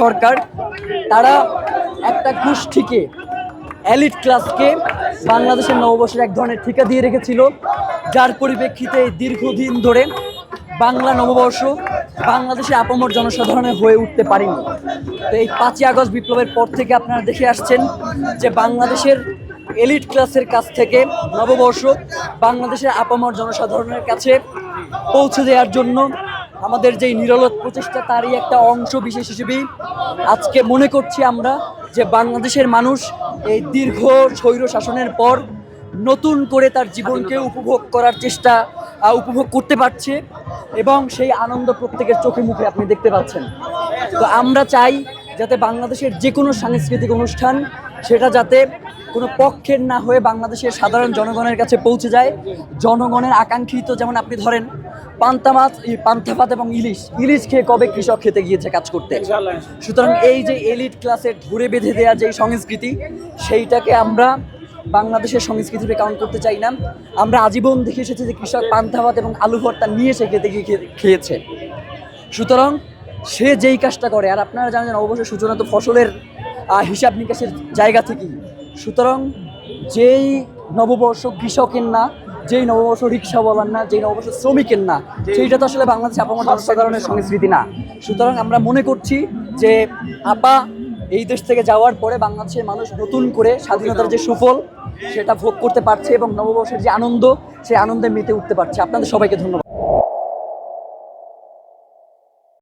সরকার, তারা একটা গোষ্ঠীকে, এলিট ক্লাসকে বাংলাদেশের নববর্ষের এক ধরনের ঠিকা দিয়ে রেখেছিল। যার পরিপ্রেক্ষিতে দীর্ঘদিন ধরে বাংলা নববর্ষ বাংলাদেশে আপামর জনসাধারণের হয়ে উঠতে পারেনি। তো এই পাঁচই আগস্ট বিপ্লবের পর থেকে আপনারা দেখে আসছেন যে বাংলাদেশের এলিট ক্লাসের কাছ থেকে নববর্ষ বাংলাদেশের আপামর জনসাধারণের কাছে পৌঁছে দেওয়ার জন্য আমাদের যেই নিরলস প্রচেষ্টা, তারই একটা অংশ বিশেষ হিসেবেই আজকে মনে করছি আমরা যে বাংলাদেশের মানুষ এই দীর্ঘ স্বৈর শাসনের পর নতুন করে তার জীবনকে উপভোগ করার চেষ্টা উপভোগ করতে পারছে এবং সেই আনন্দ প্রত্যেকের চোখে মুখে আপনি দেখতে পাচ্ছেন। তো আমরা চাই যাতে বাংলাদেশের যে কোনো সাংস্কৃতিক অনুষ্ঠান, সেটা যাতে কোনো পক্ষের না হয়ে বাংলাদেশের সাধারণ জনগণের কাছে পৌঁছে যায়। জনগণের আকাঙ্ক্ষিত যেমন আপনি ধরেন পান্তা মাছ পান্তা ভাত এবং ইলিশ। ইলিশ খেয়ে কবে কৃষক খেতে গিয়েছে কাজ করতে? সুতরাং এই যে এলিট ক্লাসের ধরে বেঁধে দেওয়া যে সংস্কৃতি সেইটাকে আমরা বাংলাদেশের সংস্কৃতিতে কাউন্ট করতে চাই না। আমরা আজীবন দেখে এসেছি যে কৃষক পান্তা ভাত এবং আলু ভর্তা নিয়ে সে খেতে গিয়ে খেয়েছে। সুতরাং সে যেই কাজটা করে আর আপনারা জানেন অবশ্যই সূচনা তো ফসলের হিসাব নিকাশের জায়গা থেকেই। সুতরাং যেই নববর্ষ কৃষকের না যেই নববর্ষ রিক্সা বলার না যেই নববর্ষ শ্রমিকের না সেইটা তো আসলে বাংলাদেশ আপামর জনসাধারণের সংস্কৃতি না। সুতরাং আমরা মনে করছি যে আপা এই দেশ থেকে যাওয়ার পরে বাংলাদেশের মানুষ নতুন করে স্বাধীনতার যে সুফল সেটা ভোগ করতে পারছে এবং নববর্ষের যে আনন্দ সেই আনন্দে মেতে উঠতে পারছে। আপনাদের সবাইকে ধন্যবাদ।